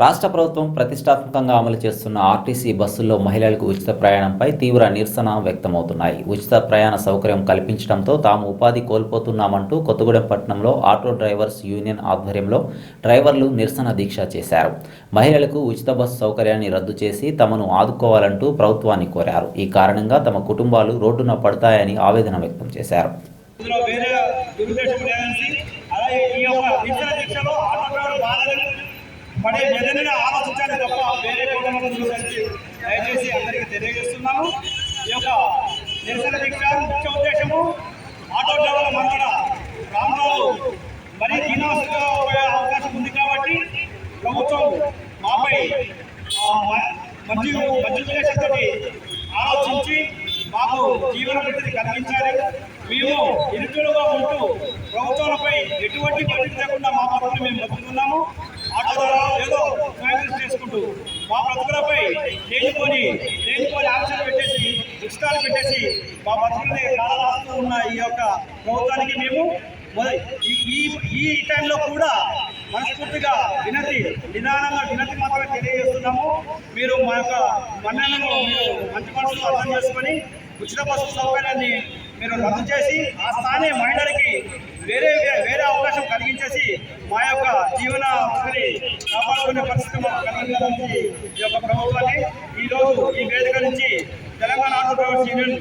రాష్ట్ర ప్రభుత్వం ప్రతిష్టాత్మకంగా అమలు చేస్తున్న ఆర్టీసీ బస్సుల్లో మహిళలకు ఉచిత ప్రయాణంపై తీవ్ర నిరసన వ్యక్తమవుతున్నాయి. ఉచిత ప్రయాణ సౌకర్యం కల్పించడంతో తాము ఉపాధి కోల్పోతున్నామంటూ కొత్తగూడెం పట్టణంలో ఆటో డ్రైవర్స్ యూనియన్ ఆధ్వర్యంలో డ్రైవర్లు నిరసన దీక్ష చేశారు. మహిళలకు ఉచిత బస్సు సౌకర్యాన్ని రద్దు చేసి తమను ఆదుకోవాలంటూ ప్రభుత్వాన్ని కోరారు. ఈ కారణంగా తమ కుటుంబాలు రోడ్డున పడతాయని ఆవేదన వ్యక్తం చేశారు. పడే మెదడుగా ఆలోచించాలి తప్ప వేరే కుటుంబంలో చూసి దయచేసి అందరికీ తెలియజేస్తున్నాను ఈ యొక్క నిరసన దీక్ష ముఖ్య ఉద్దేశము ఆటో డ్రైవర్ల మందడ రామరావు మరీ దీనావస్థగా పోయే అవకాశం ఉంది కాబట్టి ప్రభుత్వం మాపై మంచి మంచి ఉద్దేశంతో ఆలోచించి మాకు జీవన వృత్తిని కలిగించాలి మేము ఇరుకులుగా ఉంటూ ప్రభుత్వాలపై ఎటువంటి పరిస్థితి లేకుండా మా పనులు మేము చేసుకుంటూ మా బ్రతుకులపై లేనిపోని లేనిపోని ఆంక్షలు పెట్టేసి ఉచితాలు పెట్టేసి మా బతుకుల్ని కాలరాస్తూ ఉన్న ఈ యొక్క ప్రభుత్వానికి మేము ఈ- ఈ టైంలో కూడా మనస్ఫూర్తిగా వినతి నిదానంగా వినతి మాత్రమే తెలియజేస్తున్నాము. మీరు మా యొక్క మన్నలను మీరు మంచి మనసులో అర్థం చేసుకొని ఉచిత బస్సు సౌకర్యాన్ని మీరు రద్దు చేసి ఆ స్థానే మహిళలకి వేరే వేరే అవకాశం కలిగించేసి మా యొక్క జీవన కాపాడుకునే పరిస్థితి మాకు ఈ యొక్క ప్రభుత్వాన్ని ఈరోజు ఈ వేదిక నుంచి తెలంగాణ ఆంధ్రప్రదేశ్ యూనియన్